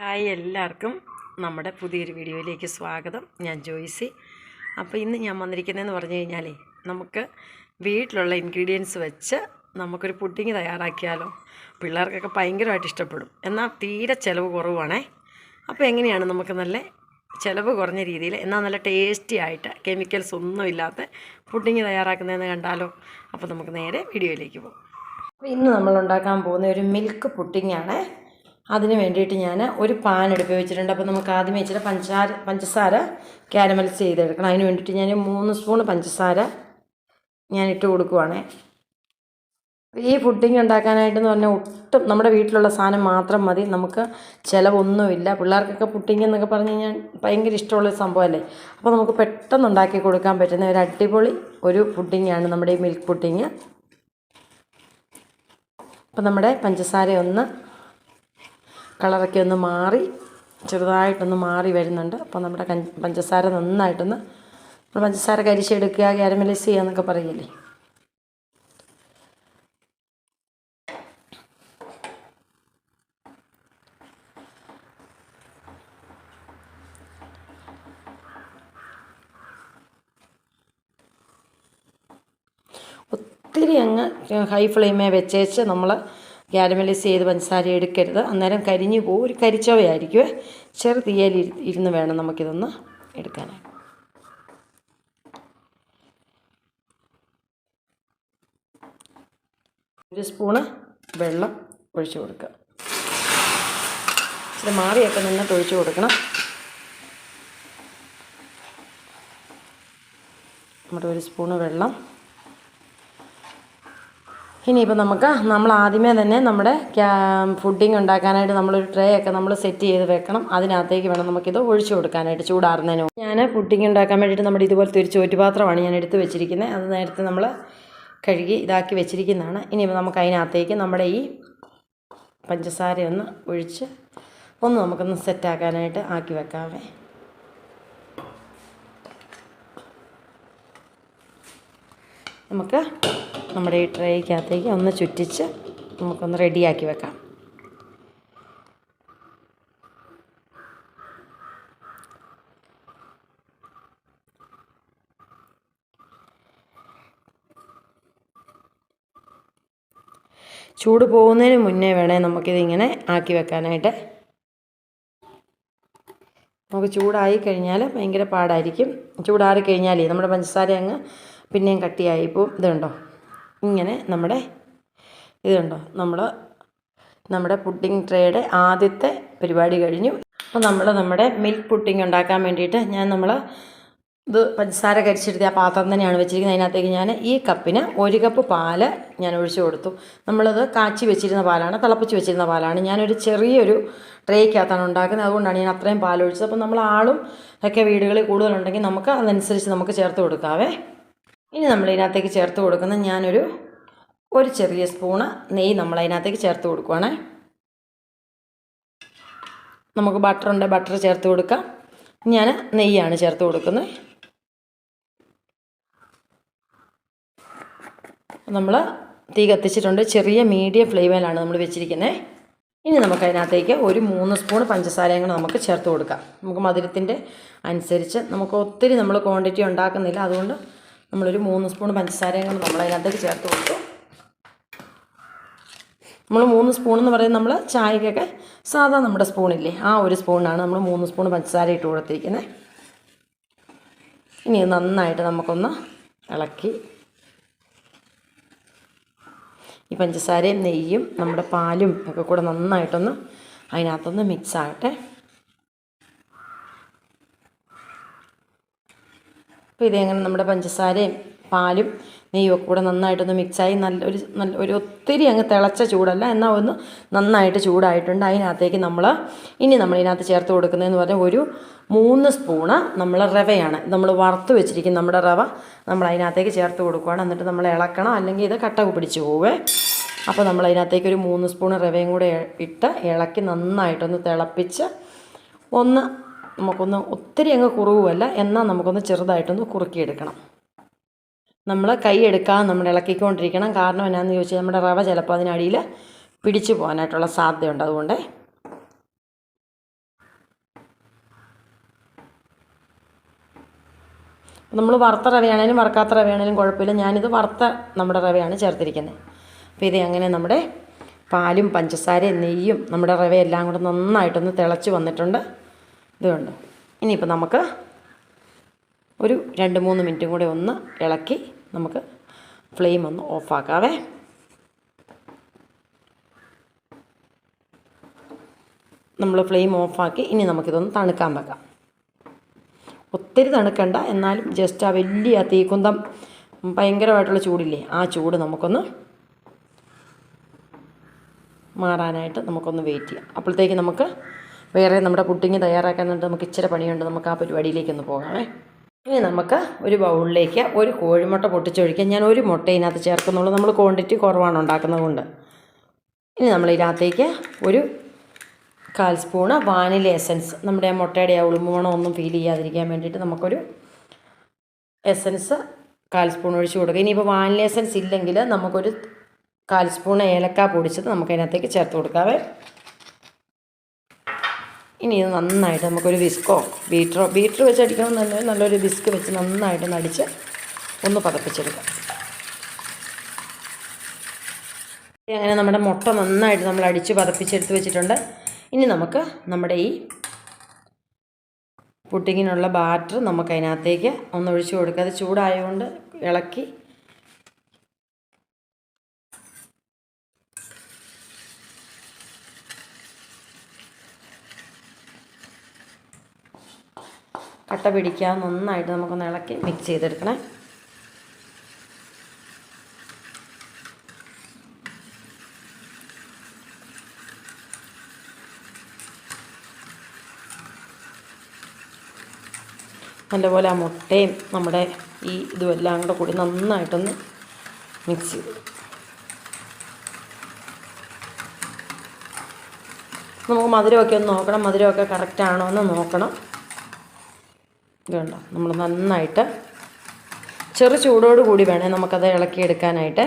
Hi എല്ലാവർക്കും നമ്മുടെ പുതിയൊരു വീഡിയോയിലേക്ക് സ്വാഗതം. ഞാൻ ജോയ്സി. അപ്പോൾ ഇന്ന് ഞാൻ വന്നിരിക്കുന്നതെന്ന് പറഞ്ഞു കഴിഞ്ഞാലേ നമുക്ക് വീട്ടിലുള്ള ഇൻഗ്രീഡിയൻസ് വെച്ച് നമുക്കൊരു പുഡിങ് തയ്യാറാക്കിയാലോ? പിള്ളേർക്കൊക്കെ ഭയങ്കരമായിട്ട് ഇഷ്ടപ്പെടും. എന്നാൽ തീരെ ചിലവ് കുറവാണേ. അപ്പോൾ എങ്ങനെയാണ് നമുക്ക് നല്ല ചിലവ് കുറഞ്ഞ രീതിയിൽ എന്നാൽ നല്ല ടേസ്റ്റി ആയിട്ട് കെമിക്കൽസ് ഒന്നും ഇല്ലാത്ത പുഡിങ് തയ്യാറാക്കുന്നതെന്ന് കണ്ടാലോ? അപ്പോൾ നമുക്ക് നേരെ വീഡിയോയിലേക്ക് പോകും. അപ്പോൾ ഇന്ന് നമ്മൾ ഉണ്ടാക്കാൻ പോകുന്ന ഒരു മിൽക്ക് പുഡിംഗ് ആണ്. അതിന് വേണ്ടിയിട്ട് ഞാൻ ഒരു പാൻ എടുപ്പ് വെച്ചിട്ടുണ്ട്. അപ്പോൾ നമുക്ക് ആദ്യമേ ഇച്ചിരി പഞ്ചസാര പഞ്ചസാര ക്യാരമൽസ് ചെയ്തെടുക്കണം. അതിന് വേണ്ടിയിട്ട് ഞാൻ മൂന്ന് സ്പൂൺ പഞ്ചസാര ഞാൻ ഇട്ട് കൊടുക്കുവാണേ. ഈ ഫുഡിങ് ഉണ്ടാക്കാനായിട്ടെന്ന് പറഞ്ഞാൽ ഒട്ടും നമ്മുടെ വീട്ടിലുള്ള സാധനം മാത്രം മതി. നമുക്ക് ചിലവൊന്നുമില്ല. പിള്ളേർക്കൊക്കെ പുട്ടിങ് എന്നൊക്കെ പറഞ്ഞു കഴിഞ്ഞാൽ ഭയങ്കര ഇഷ്ടമുള്ള സംഭവമല്ലേ? അപ്പോൾ നമുക്ക് പെട്ടെന്ന് ഉണ്ടാക്കി കൊടുക്കാൻ പറ്റുന്ന ഒരു അടിപൊളി ഒരു പുഡിങ്ങാണ് നമ്മുടെ ഈ മിൽക്ക് പുഡിങ് അപ്പോൾ നമ്മുടെ പഞ്ചസാര ഒന്ന് കളറൊക്കെ ഒന്ന് മാറി ചെറുതായിട്ടൊന്ന് മാറി വരുന്നുണ്ട്. അപ്പോൾ നമ്മുടെ പഞ്ചസാര നന്നായിട്ടൊന്ന് നമ്മൾ പഞ്ചസാര കരിച്ചെടുക്കുക ഗ്യാരമലൈസ് ചെയ്യുക എന്നൊക്കെ പറയില്ലേ? ഒത്തിരി അങ്ങ് ഹൈ ഫ്ലെയിമേ വെച്ചേച്ച് നമ്മൾ ക്യാരമലൈസ് ചെയ്ത് പഞ്ചസാര എടുക്കരുത്. അന്നേരം കരിഞ്ഞു പോകും ഒരു കരിച്ചവയായിരിക്കും ചെറു തീയലി ഇരുന്ന് വേണം നമുക്കിതൊന്ന് എടുക്കാനായിട്ട് ഒരു സ്പൂണ് വെള്ളം ഒഴിച്ചു കൊടുക്കുക. ഇച്ചിരി മാറിയൊക്കെ നിന്നിട്ട് ഒഴിച്ചു കൊടുക്കണം. നമ്മുടെ ഒരു സ്പൂണ് വെള്ളം ഇനിയിപ്പോൾ നമുക്ക് നമ്മൾ ആദ്യമേ തന്നെ നമ്മുടെ ഫുഡിങ് ഉണ്ടാക്കാനായിട്ട് നമ്മളൊരു ട്രേ ഒക്കെ നമ്മൾ സെറ്റ് ചെയ്ത് വെക്കണം. അതിനകത്തേക്ക് വേണം നമുക്കിത് ഒഴിച്ചു കൊടുക്കാനായിട്ട് ചൂടാറുന്നതിന് ഞാൻ ഫുഡിങ് ഉണ്ടാക്കാൻ വേണ്ടിയിട്ട് നമ്മുടെ ഇതുപോലത്തെ ഒരു ചോറ്റുപാത്രമാണ് ഞാൻ എടുത്ത് വെച്ചിരിക്കുന്നത്. അത് നേരത്തെ നമ്മൾ കഴുകി ഇതാക്കി വെച്ചിരിക്കുന്നതാണ്. ഇനിയിപ്പോൾ നമുക്ക് അതിനകത്തേക്ക് നമ്മുടെ ഈ പഞ്ചസാര ഒന്ന് ഒഴിച്ച് ഒന്ന് നമുക്കൊന്ന് സെറ്റാക്കാനായിട്ട് ആക്കി വെക്കാവേ. നമുക്ക് നമ്മുടെ ഈ ട്രേക്കകത്തേക്ക് ഒന്ന് ചുറ്റിച്ച് നമുക്കൊന്ന് റെഡിയാക്കി വെക്കാം. ചൂട് പോകുന്നതിന് മുന്നേ വേണേൽ നമുക്കിതിങ്ങനെ ആക്കി വെക്കാനായിട്ട്. നമുക്ക് ചൂടായി കഴിഞ്ഞാൽ ഭയങ്കര പാടായിരിക്കും. ചൂടാറി കഴിഞ്ഞാലേ നമ്മുടെ പഞ്ചസാര അങ്ങ് പിന്നെയും കട്ടിയായി. പോവും ഇതുണ്ടോ ഇങ്ങനെ നമ്മുടെ ഇതുണ്ടോ നമ്മൾ നമ്മുടെ പുഡിംഗ് ട്രേയുടെ ആദ്യത്തെ പരിപാടി കഴിഞ്ഞു. അപ്പോൾ നമ്മൾ നമ്മുടെ മിൽക്ക് പുഡിംഗ് ഉണ്ടാക്കാൻ വേണ്ടിയിട്ട് ഞാൻ നമ്മൾ ഇത് പഞ്ചസാര കരിച്ചെടുത്ത് ആ പാത്രം തന്നെയാണ് വെച്ചിരിക്കുന്നത്. അതിനകത്തേക്ക് ഞാൻ ഈ കപ്പിന് ഒരു കപ്പ് പാൽ ഞാൻ ഒഴിച്ചു കൊടുത്തു. നമ്മളത് കാച്ചി വെച്ചിരുന്ന പാലാണ് തിളപ്പിച്ച് വെച്ചിരുന്ന പാലാണ്. ഞാനൊരു ചെറിയൊരു ട്രേക്കകത്താണ് ഉണ്ടാക്കുന്നത്. അതുകൊണ്ടാണ് ഞാൻ അത്രയും പാലൊഴിച്ചത്. അപ്പോൾ നമ്മൾ ഒക്കെ വീടുകളിൽ കൂടുതലുണ്ടെങ്കിൽ നമുക്ക് അതനുസരിച്ച് നമുക്ക് ചേർത്ത് കൊടുക്കാവേ. ഇനി നമ്മൾ ഇതിനകത്തേക്ക് ചേർത്ത് കൊടുക്കുന്ന ഞാനൊരു ഒരു ചെറിയ സ്പൂണ് നെയ്യ് നമ്മൾ അതിനകത്തേക്ക് ചേർത്ത് കൊടുക്കുവാണേ. നമുക്ക് ബട്ടർ ഉണ്ട് ബട്ടർ ചേർത്ത് കൊടുക്കാം. ഞാൻ നെയ്യാണ് ചേർത്ത് കൊടുക്കുന്നത് നമ്മൾ തീ കത്തിച്ചിട്ടുണ്ട് ചെറിയ മീഡിയം ഫ്ലെയിമിലാണ് നമ്മൾ വെച്ചിരിക്കുന്നത് ഇനി നമുക്ക് അതിനകത്തേക്ക് ഒരു മൂന്ന് സ്പൂൺ പഞ്ചസാരയും കൂടെ നമുക്ക് ചേർത്ത് കൊടുക്കാം. നമുക്ക് മധുരത്തിന്റെ അനുസരിച്ച് നമുക്ക് ഒത്തിരി നമ്മൾ ക്വാണ്ടിറ്റി ഉണ്ടാക്കുന്നില്ല അതുകൊണ്ട് നമ്മളൊരു മൂന്ന് സ്പൂൺ പഞ്ചസാരയും കൂടെ നമ്മൾ അതിനകത്തേക്ക് ചേർത്ത് കൊടുത്തു. നമ്മൾ മൂന്ന് സ്പൂൺ എന്ന് പറയുന്നത് നമ്മൾ ചായക്കൊക്കെ സാധാ നമ്മുടെ സ്പൂണില്ലേ ആ ഒരു സ്പൂണാണ് നമ്മൾ മൂന്ന് സ്പൂൺ പഞ്ചസാര ഇട്ട് കൊടുത്തിരിക്കുന്നത് ഇനി നന്നായിട്ട് നമുക്കൊന്ന് ഇളക്കി. ഈ പഞ്ചസാരയും നെയ്യും നമ്മുടെ പാലും ഒക്കെ കൂടെ നന്നായിട്ടൊന്ന് അതിനകത്തൊന്ന് മിക്സ് ആകട്ടെ. അപ്പോൾ ഇതെങ്ങനെ നമ്മുടെ പഞ്ചസാരയും പാലും നെയ്യും ഒക്കെ കൂടെ നന്നായിട്ടൊന്ന് മിക്സായി നല്ല ഒരു നല്ല ഒരു ഒത്തിരി അങ്ങ് തിളച്ച ചൂടല്ല എന്നാൽ ഒന്ന് നന്നായിട്ട് ചൂടായിട്ടുണ്ട്. അതിനകത്തേക്ക് നമ്മൾ ഇനി നമ്മൾ ഇതിനകത്ത് ചേർത്ത് കൊടുക്കുന്നതെന്ന് പറഞ്ഞാൽ ഒരു മൂന്ന് സ്പൂണ് നമ്മൾ റവയാണ്. നമ്മൾ വറുത്ത് വെച്ചിരിക്കുന്ന നമ്മുടെ റവ നമ്മൾ അതിനകത്തേക്ക് ചേർത്ത് കൊടുക്കുകയാണ് എന്നിട്ട് നമ്മൾ ഇളക്കണം. അല്ലെങ്കിൽ ഇത് കട്ട പിടിച്ച് പോവേ. അപ്പോൾ നമ്മൾ അതിനകത്തേക്ക് ഒരു മൂന്ന് സ്പൂൺ റവയും കൂടെ ഇട്ട് ഇളക്കി നന്നായിട്ടൊന്ന് തിളപ്പിച്ച് ഒന്ന് നമുക്കൊന്ന് ഒത്തിരി അങ്ങ് കുറവുമല്ല എന്നാൽ നമുക്കൊന്ന് ചെറുതായിട്ടൊന്ന് കുറുക്കിയെടുക്കണം. നമ്മൾ കൈ എടുക്കാൻ നമ്മൾ ഇളക്കിക്കൊണ്ടിരിക്കണം. കാരണം എന്നാന്ന് ചോദിച്ചാൽ നമ്മുടെ റവ ചിലപ്പോൾ അതിനടിയിൽ പിടിച്ചു പോകാനായിട്ടുള്ള സാധ്യതയുണ്ട്. അതുകൊണ്ട് നമ്മൾ വറുത്ത റവയാണേലും വറുക്കാത്ത റവയാണേലും കുഴപ്പമില്ല. ഞാനിത് വറുത്ത നമ്മുടെ റവയാണ് ചേർത്തിരിക്കുന്നത് അപ്പോൾ ഇത് അങ്ങനെ നമ്മുടെ പാലും പഞ്ചസാരയും നെയ്യും നമ്മുടെ റവയെല്ലാം കൂടെ നന്നായിട്ടൊന്ന് തിളച്ച് വന്നിട്ടുണ്ട്. ഇത് കണ്ടോ ഇനിയിപ്പോൾ നമുക്ക് ഒരു രണ്ട് മൂന്ന് മിനിറ്റും കൂടെ ഒന്ന് ഇളക്കി നമുക്ക് ഫ്ലെയിം ഒന്ന് ഓഫാക്കാവേ നമ്മൾ ഫ്ലെയിം ഓഫാക്കി ഇനി നമുക്കിതൊന്ന് തണുക്കാൻ വെക്കാം. ഒത്തിരി തണുക്കണ്ട എന്നാലും ജസ്റ്റ് ആ വലിയ തീക്കുന്തം ഭയങ്കരമായിട്ടുള്ള ചൂടില്ലേ ആ ചൂട് നമുക്കൊന്ന് മാറാനായിട്ട് നമുക്കൊന്ന് വെയിറ്റ് ചെയ്യാം. അപ്പോഴത്തേക്ക് നമുക്ക് വേറെ നമ്മുടെ പുഡിങ് തയ്യാറാക്കാനായിട്ട് നമുക്ക് ഇച്ചിരി പണിയുണ്ട്. നമുക്ക് ആ പരിപാടിയിലേക്കൊന്ന് പോകാമേ ഇനി നമുക്ക് ഒരു ബൗളിലേക്ക് ഒരു കോഴിമുട്ട പൊട്ടിച്ചൊഴിക്കാം. ഞാൻ ഒരു മുട്ട ഇതിനകത്ത് ചേർക്കുന്നുള്ളൂ. നമ്മൾ ക്വാണ്ടിറ്റി കുറവാണ് ഉണ്ടാക്കുന്നത് കൊണ്ട്. ഇനി നമ്മൾ ഇതിനകത്തേക്ക് ഒരു കാൽ സ്പൂണ് വാനില എസൻസ്. നമ്മുടെ ആ മുട്ടയുടെ ആ ഉളുമ്പുമണം ഒന്നും ഫീൽ ചെയ്യാതിരിക്കാൻ വേണ്ടിയിട്ട് നമുക്കൊരു എസൻസ് കാൽ സ്പൂൺ ഒഴിച്ച് കൊടുക്കുക ഇനിയിപ്പോൾ വാനില എസൻസ് ഇല്ലെങ്കിൽ നമുക്കൊരു കാൽ സ്പൂൺ ഏലക്ക പൊടിച്ചത് നമുക്ക് അതിനകത്തേക്ക് ചേർത്ത് കൊടുക്കാവേ. ഇനി ഇത് നന്നായിട്ട് നമുക്കൊരു വിസ്കോ ബീറ്ററോ ബീറ്റർ വെച്ച് അടിക്കണം തന്നെ നല്ലൊരു വിസ്ക് വെച്ച് നന്നായിട്ട് നടിച്ച് ഒന്ന് പതപ്പിച്ചെടുക്കാം. അങ്ങനെ നമ്മുടെ മുട്ട നന്നായിട്ട് നമ്മൾ അടിച്ച് പതപ്പിച്ചെടുത്ത് വെച്ചിട്ടുണ്ട്. ഇനി നമുക്ക് നമ്മുടെ ഈ പുട്ടിങ്ങിനുള്ള ബാറ്റർ നമുക്ക് അതിനകത്തേക്ക് ഒന്ന് ഒഴിച്ചു കൊടുക്കുക അത് ചൂടായതുകൊണ്ട് ഇളക്കി കട്ട പിടിക്കാൻ നന്നായിട്ട് നമുക്കൊന്ന് ഇളക്കി മിക്സ് ചെയ്തെടുക്കണേ. നല്ലപോലെ ആ മുട്ടയും നമ്മുടെ ഈ ഇതും എല്ലാം കൂടെ കൂടി നന്നായിട്ടൊന്ന് മിക്സ് ചെയ്ത്. നമുക്ക് മധുരമൊക്കെ ഒന്ന് നോക്കണം മധുരമൊക്കെ കറക്റ്റാണോ എന്ന് നോക്കണം. ഇതുണ്ടോ? നമ്മൾ നന്നായിട്ട് ചെറു ചൂടോട് കൂടി വേണേൽ നമുക്കത് ഇളക്കിയെടുക്കാനായിട്ട്.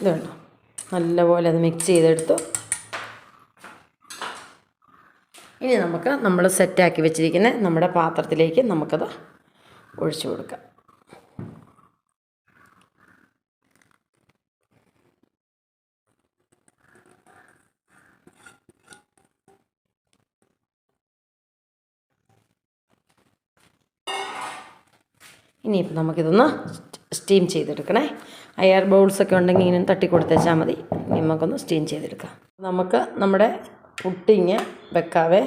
ഇതുണ്ടോ? നല്ലപോലെ അത് മിക്സ് ചെയ്തെടുത്തു. ഇനി നമുക്ക് നമ്മൾ സെറ്റാക്കി വെച്ചിരിക്കുന്ന നമ്മുടെ പാത്രത്തിലേക്ക് നമുക്കത് ഒഴിച്ചു കൊടുക്കാം. ഇനിയിപ്പോൾ നമുക്കിതൊന്ന് സ്റ്റീം ചെയ്തെടുക്കണേ. അയർ ബൗൾസൊക്കെ ഉണ്ടെങ്കിൽ ഇങ്ങനെ തട്ടി കൊടുത്തേച്ചാൽ മതി നമുക്കൊന്ന് സ്റ്റീം ചെയ്തെടുക്കാം. നമുക്ക് നമ്മുടെ പുട്ടിങ് വെക്കാവേ.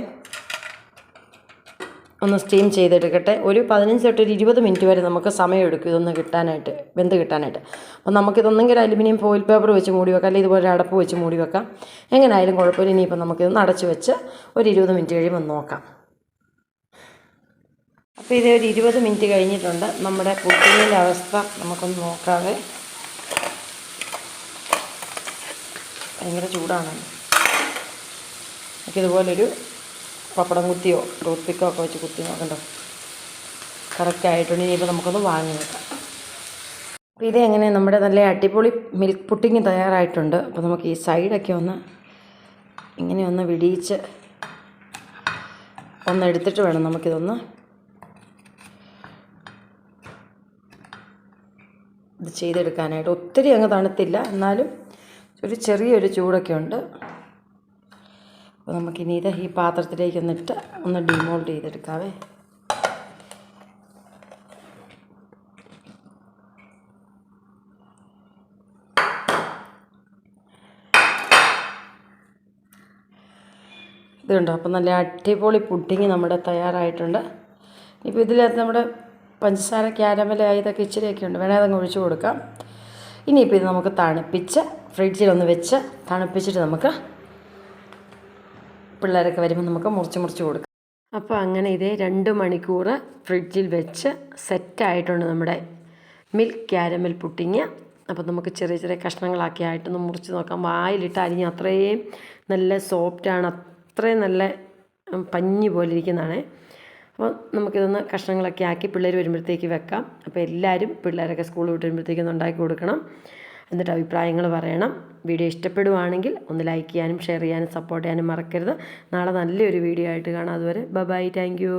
ഒന്ന് സ്റ്റീം ചെയ്തെടുക്കട്ടെ. ഒരു പതിനഞ്ച് തൊട്ട് ഒരു ഇരുപത് മിനിറ്റ് വരെ നമുക്ക് സമയമെടുക്കും ഇതൊന്ന് കിട്ടാനായിട്ട് വെന്ത് കിട്ടാനായിട്ട്. അപ്പോൾ നമുക്കിതൊന്നെങ്കിൽ അലുമിനിയം ഫോയിൽ പേപ്പർ വെച്ച് മൂടി വെക്കാം. അല്ലെങ്കിൽ ഇതുപോലെ അടപ്പ് വെച്ച് മൂടി വെക്കാം. എങ്ങനെയായാലും കുഴപ്പമില്ല. ഇനിയിപ്പോൾ നമുക്കിതൊന്ന് അടച്ച് വെച്ച് ഒരു ഇരുപത് മിനിറ്റ് കഴിയുമ്പോൾ നോക്കാം. അപ്പോൾ ഇത് ഒരു ഇരുപത് മിനിറ്റ് കഴിഞ്ഞിട്ടുണ്ട്. നമ്മുടെ കുക്കിങ്ങിന്റെ അവസ്ഥ നമുക്കൊന്ന് നോക്കാതെ ഭയങ്കര ചൂടാണ്. നമുക്കിതുപോലൊരു പപ്പടം കുത്തിയോ ടൂത്ത് പിക്കോ ഒക്കെ വെച്ച് കുത്തി നോക്കണ്ടോ? കറക്റ്റ് ആയിട്ടുണ്ട്. ഇനിയിപ്പോൾ നമുക്കൊന്ന് വാങ്ങി നോക്കാം. അപ്പോൾ ഇത് എങ്ങനെ? നമ്മുടെ നല്ല അടിപൊളി മിൽക്ക് പുട്ടിങ് തയ്യാറായിട്ടുണ്ട്. അപ്പോൾ നമുക്ക് ഈ സൈഡൊക്കെ ഒന്ന് ഇങ്ങനെ ഒന്ന് വിടിയിച്ച് ഒന്ന് എടുത്തിട്ട് വേണം നമുക്കിതൊന്ന് ഇത് ചെയ്തെടുക്കാനായിട്ട് ഒത്തിരി അങ്ങ് തണുത്തില്ല. എന്നാലും ഒരു ചെറിയൊരു ചൂടൊക്കെ ഉണ്ട്. അപ്പോൾ നമുക്കിനി ഇത് ഈ പാത്രത്തിലേക്ക് ഒന്നിട്ട് ഒന്ന് ഡിമോൾഡ് ചെയ്തെടുക്കാവേ. ഇതുണ്ടോ അപ്പോൾ നല്ല അടിപൊളി പുഡിങ് നമ്മുടെ തയ്യാറായിട്ടുണ്ട്. ഇപ്പോൾ ഇതിനകത്ത് നമ്മുടെ പഞ്ചസാര ക്യാരമൽ ഇതൊക്കെ ഇച്ചിരിയൊക്കെ ഉണ്ട്. വേണേൽ അതങ്ങ് ഒഴിച്ചു കൊടുക്കാം. ഇനിയിപ്പോൾ ഇത് നമുക്ക് തണുപ്പിച്ച് ഫ്രിഡ്ജിലൊന്ന് വെച്ച് തണുപ്പിച്ചിട്ട് നമുക്ക് പിള്ളേരൊക്കെ വരുമ്പോൾ നമുക്ക് മുറിച്ച് മുറിച്ച് കൊടുക്കാം. അപ്പോൾ അങ്ങനെ ഇതേ രണ്ട് മണിക്കൂർ ഫ്രിഡ്ജിൽ വെച്ച് സെറ്റായിട്ടുണ്ട് നമ്മുടെ മിൽക്ക് ക്യാരമൽ പുട്ടിങ് അപ്പോൾ നമുക്ക് ചെറിയ ചെറിയ കഷ്ണങ്ങളാക്കി ആയിട്ടൊന്ന് മുറിച്ച് നോക്കാം. വായിലിട്ട് അരിഞ്ഞ് അത്രയും നല്ല സോഫ്റ്റാണ് അത്രയും നല്ല പഞ്ഞി പോലെ ഇരിക്കുന്നതാണേ. അപ്പോൾ നമുക്കിതൊന്ന് കഷ്ണങ്ങളൊക്കെ ആക്കി പിള്ളേർ വരുമ്പോഴത്തേക്ക് വെക്കാം. അപ്പോൾ എല്ലാവരും പിള്ളേരൊക്കെ സ്കൂൾ വിട്ട് വരുമ്പോഴത്തേക്ക് ഒന്ന് ഉണ്ടാക്കി കൊടുക്കണം. എന്നിട്ട് അഭിപ്രായങ്ങൾ പറയണം. വീഡിയോ ഇഷ്ടപ്പെടുവാണെങ്കിൽ ഒന്ന് ലൈക്ക് ചെയ്യാനും ഷെയർ ചെയ്യാനും സപ്പോർട്ട് ചെയ്യാനും മറക്കരുത്. നാളെ നല്ലൊരു വീഡിയോ ആയിട്ട് കാണാം അതുവരെ. ബൈ. Thank you.